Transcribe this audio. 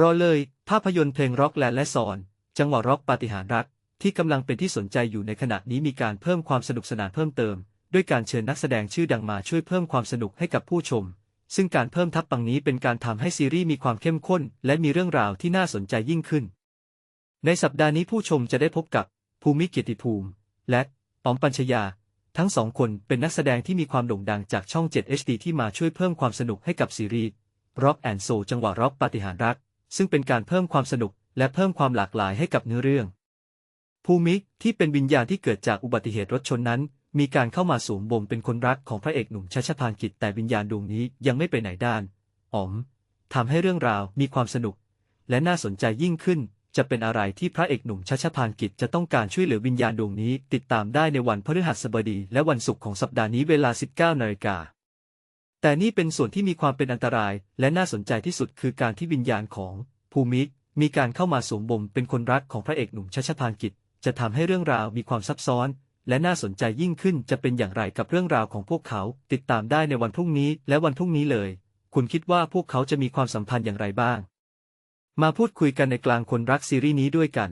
รอเลย ภาพยนตร์เพลงร็อกแลนด์และซอน จังหวะร็อกปาฏิหาริย์รัก ที่กำลังเป็นที่สนใจอยู่ในขณะนี้มีการเพิ่มความสนุกสนานเพิ่มเติม ด้วยการเชิญนักแสดงชื่อดังมาช่วยเพิ่มความสนุกให้กับผู้ชม ซึ่งการเพิ่มทัพปังนี้เป็นการทำให้ซีรีส์มีความเข้มข้น และมีเรื่องราวที่น่าสนใจยิ่งขึ้น ในสัปดาห์นี้ผู้ชมจะได้พบกับภูมิเกียรติภูมิ และป๋อมปัญชยา ทั้งสองคนเป็นนักแสดงที่มีความโด่งดังจากช่อง 7 HD ที่มาช่วยเพิ่มความสนุกให้กับซีรีส์ Rock and Soul จังหวะร็อกปาฏิหาริย์รัก ซึ่งเป็นการเพิ่มความสนุกและเพิ่มความหลากหลายให้กับเนื้อเรื่อง ภูมิที่เป็นวิญญาณที่เกิดจากอุบัติเหตุรถชนนั้น มีการเข้ามาสวมบ่งเป็นคนรักของพระเอกหนุ่มชัชพานกิจแต่วิญญาณดวงนี้ยังไม่ไปไหนด้านอ๋อมทำให้เรื่องราวมีความสนุก และน่าสนใจยิ่งขึ้น จะเป็นอะไรที่พระเอกหนุ่มชัชพานกิจจะต้องการช่วยเหลือวิญญาณดวงนี้ ติดตามได้ในวันพฤหัสบดีและวันศุกร์ของสัปดาห์นี้เวลา 19นาฬิกา แต่นี่เป็นส่วนที่มีความเป็นอันตราย และน่าสนใจที่สุดคือการที่วิญญาณของ ภูมิมีการเข้ามาสวมบ่มเป็นคนรักของพระเอกหนุ่มชัชพานกิจ จะทำให้เรื่องราวมีความซับซ้อน และน่าสนใจยิ่งขึ้นจะเป็นอย่างไรกับเรื่องราวของพวกเขา ติดตามได้ในวันพรุ่งนี้และวันพรุ่งนี้เลย คุณคิดว่าพวกเขาจะมีความสัมพันธ์อย่างไรบ้าง มาพูดคุยกันในกลางคนรักซีรีส์นี้ด้วยกัน